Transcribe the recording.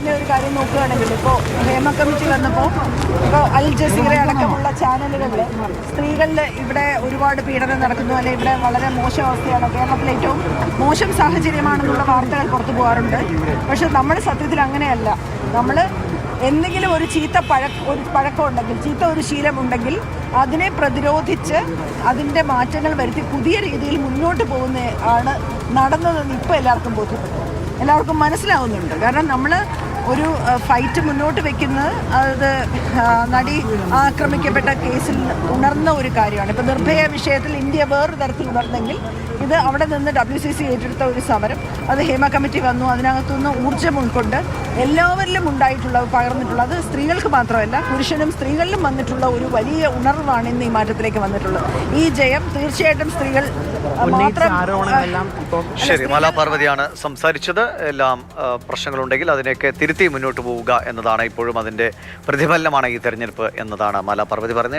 മാറ്റുന്ന ഒരു കാര്യം നോക്കുകയാണെങ്കിൽ ഇപ്പോൾ ഹേമ കമ്മിറ്റി വന്നപ്പോൾ ഇപ്പോൾ അൽ ജസീറ അടക്കമുള്ള ചാനലുകളിൽ സ്ത്രീകളിൽ ഇവിടെ ഒരുപാട് പീഡനം നടക്കുന്നു അല്ലെങ്കിൽ ഇവിടെ വളരെ മോശം അവസ്ഥയാണ്. കേരളത്തിലെ ഏറ്റവും മോശം സാഹചര്യമാണെന്നുള്ള വാർത്തകൾ പുറത്തു പോകാറുണ്ട്. പക്ഷെ നമ്മൾ സത്യത്തിൽ അങ്ങനെയല്ല. നമ്മൾ എന്തെങ്കിലും ഒരു ചീത്ത പഴ ഒരു പഴക്കം ഉണ്ടെങ്കിൽ ചീത്ത ഒരു ശീലമുണ്ടെങ്കിൽ അതിനെ പ്രതിരോധിച്ച് അതിന്റെ മാറ്റങ്ങൾ വരുത്തി പുതിയ രീതിയിൽ മുന്നോട്ട് പോകുന്ന ആണ് നടന്നതെന്ന് ഇപ്പോൾ എല്ലാവർക്കും ബോധ്യപ്പെട്ടു. എല്ലാവർക്കും മനസ്സിലാവുന്നുണ്ട്. കാരണം നമ്മൾ ഒരു ഫൈറ്റ് മുന്നോട്ട് വെക്കുന്നത് അത് നടി ആക്രമിക്കപ്പെട്ട കേസിൽ ഉണർന്ന ഒരു കാര്യമാണ്. ഇപ്പോൾ നിർഭയ വിഷയത്തിൽ ഇന്ത്യ വേറൊരു തരത്തിൽ ഉണർന്നെങ്കിൽ ഇത് അവിടെ നിന്ന് ഡബ്ല്യു സി സി ഏറ്റെടുത്ത ഒരു സമരം. അത് ഹേമ കമ്മിറ്റി വന്നു. അതിനകത്തുനിന്ന് ഊർജം ഉൾക്കൊണ്ട് എല്ലാവരിലും ഉണ്ടായിട്ടുള്ള പകർന്നിട്ടുള്ളത് സ്ത്രീകൾക്ക് മാത്രമല്ല പുരുഷനും സ്ത്രീകളിലും വന്നിട്ടുള്ള ഒരു വലിയ ഉണർവാണ് ഇന്ന് ഈ മാറ്റത്തിലേക്ക് വന്നിട്ടുള്ളത്. ഈ ജയം തീർച്ചയായിട്ടും സ്ത്രീകൾ ശരി മാലാപാർവതിയാണ് സംസാരിച്ചത്. എല്ലാം പ്രശ്നങ്ങളുണ്ടെങ്കിൽ അതിനെയൊക്കെ തിരുത്തി മുന്നോട്ട് പോവുക എന്നതാണ് ഇപ്പോഴും അതിന്റെ പ്രതിഫലനമാണ് ഈ തെരഞ്ഞെടുപ്പ് എന്നതാണ് മാലാപാർവതി പാർവതി പറയുന്നത്